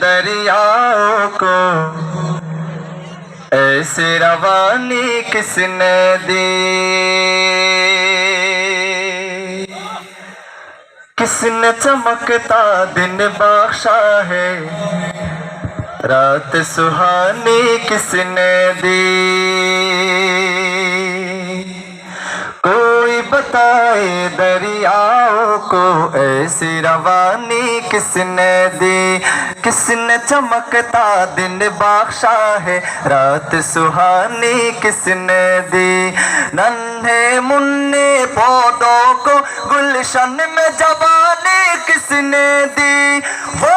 دریاؤں کو۔ ایسی روانی کس نے دی؟ کس نے چمکتا دن بخشا ہے؟ رات سہانی کس نے دی؟ بتائے دریاؤں کو ایسی روانی کس نے دی؟ کس نے چمکتا دن باخشا ہے؟ رات سہانی، کس نے دی؟ ننھے منے پودوں کو، گلشن میں جوانی، کس نے دی؟ وہ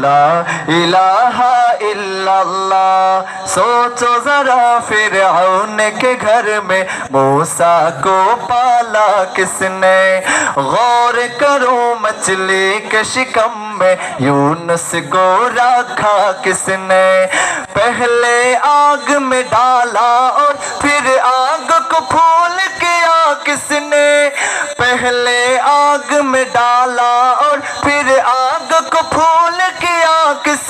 لا الہ الا اللہ. سوچو ذرا فرعون کے گھر میں موسیٰ کو پالا کس نے. غور کرو مچھلی کے شکم میں یونس کو رکھا کس نے. پہلے آگ میں ڈالا اور پھر آگ کو پھول کیا کس نے.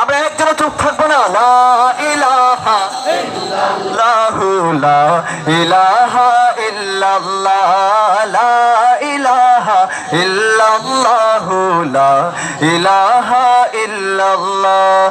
আমরা একজন চুপ থাকব না লা ইলাহা ইল্লাল্লাহ লা ইলাহা ইল্লাল্লাহ লা ইলাহা ইল্লাল্লাহ লা ইলাহা ইল্লাল্লাহ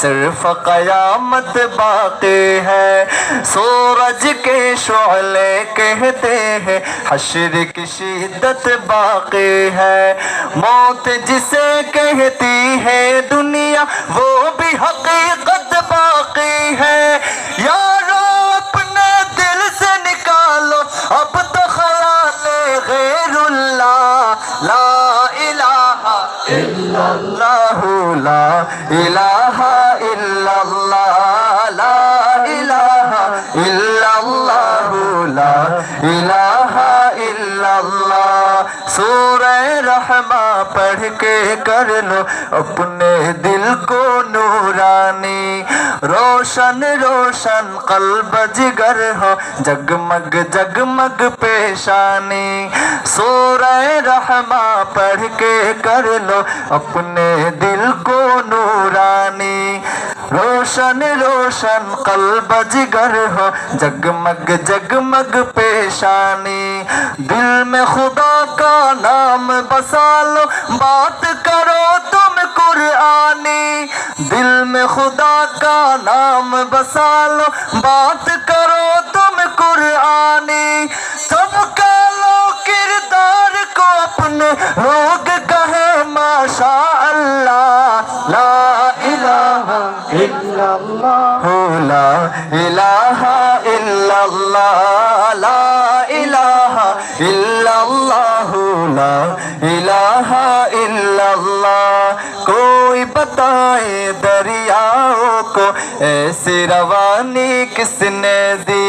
صرف قیامت باقی ہے۔ سورج کے شعلے کہتے ہیں، حشر کی شدت باقی ہے۔ موت جسے کہتی ہے دنیا، وہ ইল্লাল্লাহ লা ইলাহা ইল্লাল্লাহ লা ইলাহা ইল্লাল্লাহ লা ইলাহা ইল্লাল্লাহ সূরা রহমা পড়ھ کے کر لو اپنے دل کو نورانی روشن روشن قلب جگر ہو جگمگ جگمگ پیشانی سو سورہ رحمہ پڑھ کے کر لو، اپنے دل کو نورانی۔ روشن روشن قلب جگر ہو، جگمگ جگمگ پیشانی۔ دل میں خدا کا نام بسا لو، بات کرو تم قرآنی۔ دل میں خدا کا نام بسا لو، بات کرو illallah la ilaha illallah la ilaha illallah la ilaha illallah koi bataye dariyao ko aisi rawani kisne di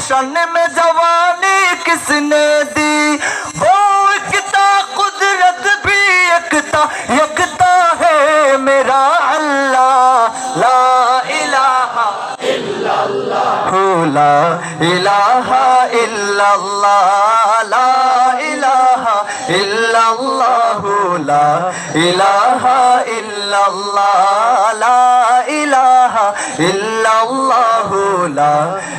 گلشن میں جوانی کس نے دی؟ وہ اکتا قدرت بھی اکتا یکتا ہے میرا اللہ۔ لا الہ الا اللہ۔ لا الہ الا اللہ۔ لا الہ الا اللہ۔ لا الہ الا اللہ۔ لا الہ الا اللہ۔ لا الہ الا اللہ